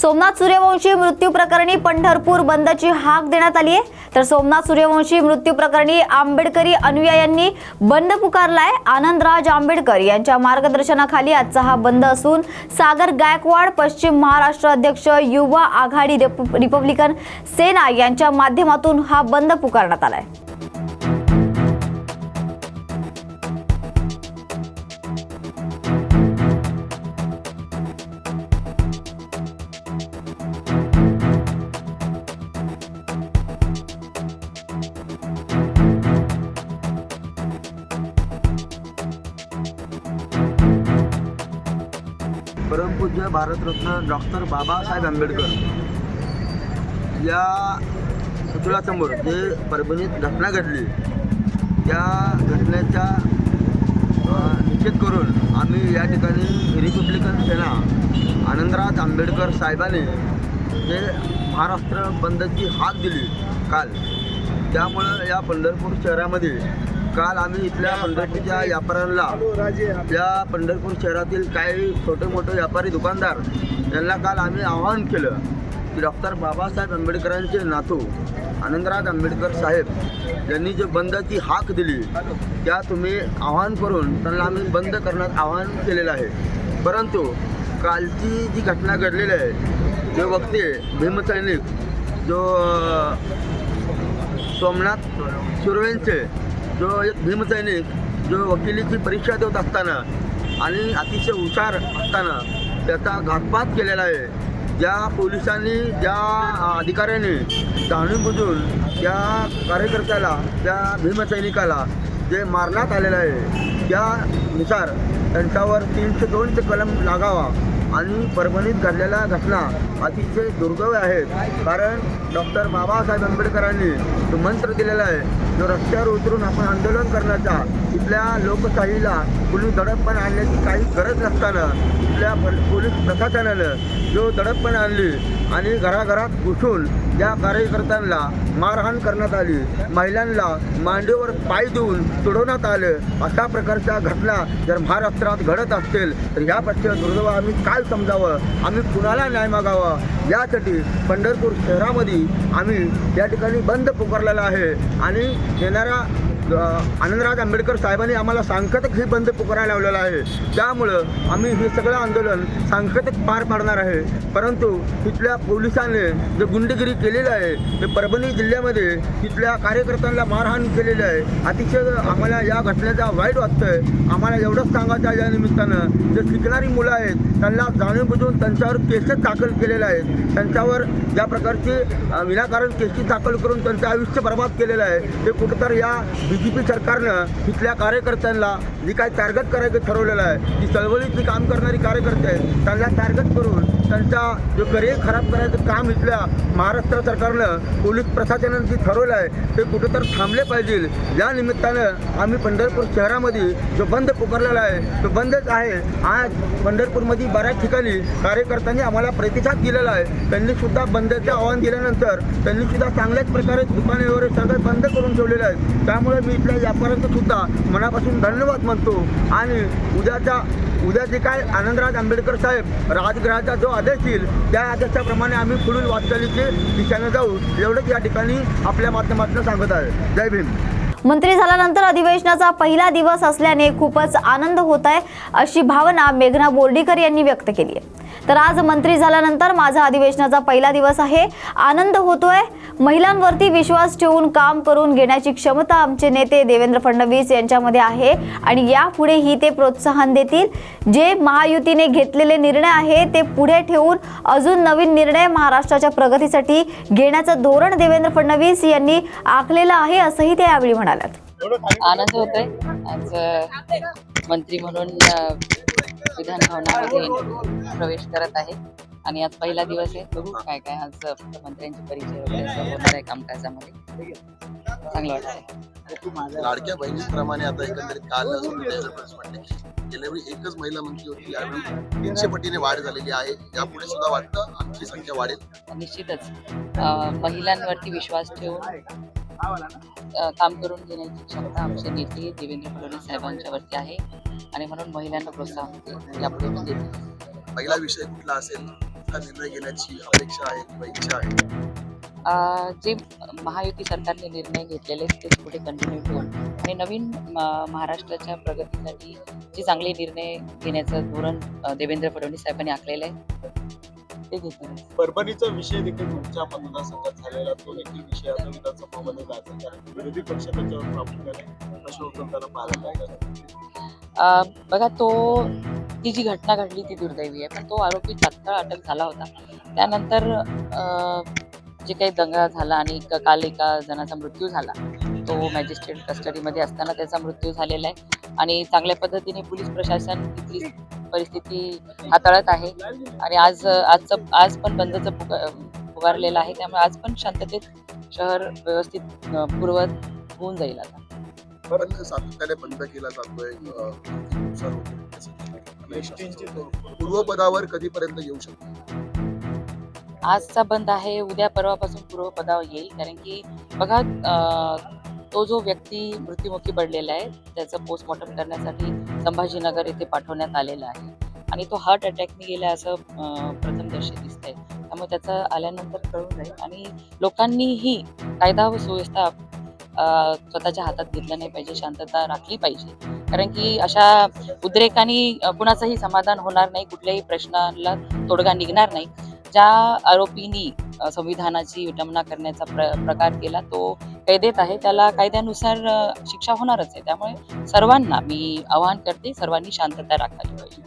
सोमनाथ सूर्यवंशी मृत्यू प्रकरणी पंढरपूर बंदची हाक देण्यात आली आहे तर सोमनाथ सूर्यवंशी मृत्यू प्रकरणी आंबेडकरी अनुयायांनी बंद पुकारलाय. आनंदराज आंबेडकर यांच्या मार्गदर्शनाखाली आजचा हा बंद असून सागर गायकवाड पश्चिम महाराष्ट्र अध्यक्ष युवा आघाडी रिप- रिपब्लिकन सेना यांच्या माध्यमातून हा बंद पुकारण्यात आलाय. परमपूज्य भारतरत्न डॉक्टर बाबासाहेब आंबेडकर या पुतळ्यासमोर जे परभणीत घटना घडली त्या घटनेचा निश्चित निषेध करून आम्ही या ठिकाणी रिपब्लिकन सेना आनंदराज आंबेडकर साहेबांनी जे महाराष्ट्र बंदची हाक दिली काल त्यामुळं या पंढरपूर शहरामध्ये काल आम्ही इथल्या पंढरपूरच्या व्यापाऱ्यांना या पंढरपूर शहरातील काही छोटे मोठे व्यापारी दुकानदार यांना काल आम्ही आवाहन केलं की डॉक्टर बाबासाहेब आंबेडकरांचे नातू आनंदराज आंबेडकर साहेब यांनी जे बंदची हाक दिली त्या तुम्ही आवाहन करून त्यांना आम्ही बंद करण्यात आवाहन केलेलं आहे. परंतु कालची जी घटना घडलेली आहे जे वक्ते भीमसैनिक जो सोमनाथ सुर्वेंचे जो एक भीमसैनिक जो वकिलीची परीक्षा देत असताना आणि अतिशय हुशार असताना त्याचा घातपात केलेला आहे. ज्या पोलिसांनी ज्या अधिकाऱ्यांनी जाणून बुजून त्या कार्यकर्त्याला त्या भीमसैनिकाला जे मारण्यात आलेलं आहे त्यानुसार त्यांच्यावर तीनशे दोनचे कलम लागावा. आणि परभणीत घडलेल्या घटना अतिशय दुर्दैव आहेत. कारण डॉक्टर बाबासाहेब आंबेडकरांनी जो मंत्र दिलेला आहे जो रस्त्यावर उतरून आपण आंदोलन करण्याचा इथल्या लोकशाहीला पोलीस दडपपण आणण्याची काही गरज नसताना इथल्या पोलीस प्रशासनानं जो दडपण आणली आणि घराघरात घुसून या कार्यकर्त्यांना मारहाण करण्यात आली. महिलांना मांडीवर पाय देऊन तुडवण्यात आलं. अशा प्रकारच्या घटना जर महाराष्ट्रात घडत असतील तर यापेक्षा दुर्दैव आम्ही काय समजावं? आम्ही कुणाला न्याय मागावा? यासाठी पंढरपूर शहरामध्ये आम्ही या ठिकाणी बंद पुकारलेला आहे. आणि येणाऱ्या आनंदराज आंबेडकर साहेबांनी आम्हाला सांकेतिक ही बंद पुकारायला लावलेला आहे. त्यामुळं आम्ही हे सगळं आंदोलन सांकेतिक पार पाडणार आहे. परंतु तिथल्या पोलिसांनी जे गुंडगिरी केलेली आहे ते परभणी जिल्ह्यामध्ये तिथल्या कार्यकर्त्यांना मारहाण केलेली आहे. अतिशय आम्हाला या घटनेचा वाईट वाटतंय. आम्हाला एवढंच सांगायचं आहे या निमित्तानं. जे शिकणारी मुलं आहेत त्यांना जाणून बुजून त्यांच्यावर केसेस दाखल केलेले आहेत. त्यांच्यावर ज्या प्रकारची विनाकारण केसेस दाखल करून त्यांचं आयुष्य बर्बाद केलेलं आहे. ते कुठंतर या बी जे पी सरकारनं तिथल्या कार्यकर्त्यांना जी काही टार्गेट करायचं ठरवलेलं आहे ती चळवळीतली काम करणारी कार्यकर्ते आहेत त्यांना टार्गेट करून त्यांचा जो करिअर खराब करायचं काम इथल्या महाराष्ट्र सरकारनं पोलीस प्रशासनानं जे ठरवलं आहे ते कुठंतर थांबले पाहिजे. या निमित्तानं आम्ही पंढरपूर शहरामध्ये जो बंद पुकारलेला आहे तो बंदच आहे. आज पंढरपूरमध्ये बऱ्याच ठिकाणी कार्यकर्त्यांनी आम्हाला प्रतिसाद दिलेला आहे. त्यांनी सुद्धा बंदचे आव्हान दिल्यानंतर त्यांनी सुद्धा चांगल्याच प्रकारे दुकाने वगैरे सगळं बंद करून ठेवलेलं आहे. त्यामुळे मी इथल्या व्यापाऱ्यांचं सुद्धा मनापासून धन्यवाद म्हणतो. आणि उद्याच्या उद्या जे काय आनंदराज आंबेडकर साहेब राजगृहाचा जो आदेश येईल त्या आदेशाप्रमाणे आम्ही पुढील वाटचालीचे दिशेने जाऊ. एवढंच या ठिकाणी आपल्या माध्यमातून सांगत आहे. जय भीम. मंत्री झाल्यानंतर अधिवेशनाचा पहिला दिवस असल्याने खूपच आनंद होत आहे अशी भावना मेघना बोर्डीकर यांनी व्यक्त केली आहे. तर आज मंत्री झाल्यानंतर माझा अधिवेशनाचा पहिला दिवस आहे. आनंद होतोय. महिलांवरती विश्वास ठेवून काम करून घेण्याची क्षमता आमचे नेते देवेंद्र फडणवीस यांच्यामध्ये आहे आणि यापुढेही ते प्रोत्साहन देतील. जे महायुतीने घेतलेले निर्णय आहे ते पुढे ठेवून अजून नवीन निर्णय महाराष्ट्राच्या प्रगतीसाठी घेण्याचं धोरण देवेंद्र फडणवीस यांनी आखलेलं आहे असंही ते यावेळी म्हणाल्यात. आनंद होतोय. मंत्री म्हणून अ, विधान भवनामध्ये प्रवेश करत आहे. आणि आज पहिला दिवस आहे. बघू काय काय आज मंत्र्यांचे परिचय वगैरे होणार आहे कामकाजामध्ये. चांगलं वाटतंय. लाडक्या बहिणीप्रमाणे आता एकंदरीत काल गेल्या वेळी एकच महिला मंत्री होती. यावेळी तीनशे पटीने वाढ झालेली आहे. यापुढे सुद्धा वाटतं? आमची संख्या वाढेल? निश्चितच. महिलांवरती विश्वास ठेवून काम करून घेण्याची क्षमता आमचे नेते देवेंद्र फडणवीस साहेबांच्यावरती आहे. आणि म्हणून महिलांना प्रोत्साहन देईल. यापुढे पण देतील पहिला विषय कुठला असेल? का निर्णय घेण्याची अपेक्षा आहे किंवा इच्छा आहे? अं, जे महायुती सरकारने निर्णय घेतलेले आहेत, तेच पुढे कंटिन्यू ठेवून. आणि नवीन महाराष्ट्राच्या प्रगतीसाठी जे चांगले निर्णय घेण्याचं धोरण देवेंद्र फडणवीस साहेबांनी आखलेलं आहे ते घेतील परभणीचा विषय देखील तुमच्या मतदारसंघात झालेला तो देखील विषय आता विधानसभामध्ये गाजत आहे. विरोधी पक्ष त्याच्यावर प्रामुख्याने प्रश्न उचलताना पाहायला बघा तो ती जी घटना घडली ती दुर्दैवी आहे पण तो आरोपी तात्काळ अटक झाला होता. त्यानंतर अं, जे काही दंगा झाला आणि काल एका जणाचा मृत्यू झाला तो मॅजिस्ट्रेट कस्टडीमध्ये असताना त्याचा मृत्यू झालेला आहे. आणि चांगल्या पद्धतीने पोलीस प्रशासन तिथली परिस्थिती हाताळत आहे. आणि आज आजचं आज पण बंदचं पुका पुकारलेलं आहे. त्यामुळे आज पण शांततेत शहर व्यवस्थित पूर्वत होऊन जाईल आता. पण सातत्याने बंद केला जातोय पूर्वपदावर कधीपर्यंत येऊ शकतो? आजचा बंद आहे. उद्या परवापासून पूर्वपदावर येईल. कारण की बघा अं, तो जो व्यक्ती मृत्युमुखी पडलेला आहे त्याचं पोस्टमॉर्टम करण्यासाठी संभाजीनगर येथे पाठवण्यात आलेला आहे. आणि तो हार्ट अटॅकने गेला असं अं, दिसत आहे त्यामुळे त्याचं आल्यानंतर कळून जाईल. आणि लोकांनीही कायदा व सुव्यवस्था अं, स्वतःच्या हातात घेतल्या नाही पाहिजे. शांतता राखली पाहिजे. कारण की अशा उद्रेकाने कुणाचंही समाधान होणार नाही. कुठल्याही प्रश्नाला तोडगा निघणार नाही. ज्या आरोपींनी संविधानाची विटंबना करण्याचा प्र प्रकार केला तो कैदेत आहे. त्याला कायद्यानुसार शिक्षा होणारच आहे. त्यामुळे सर्वांना मी आवाहन करते सर्वांनी शांतता राखायला पाहिजे.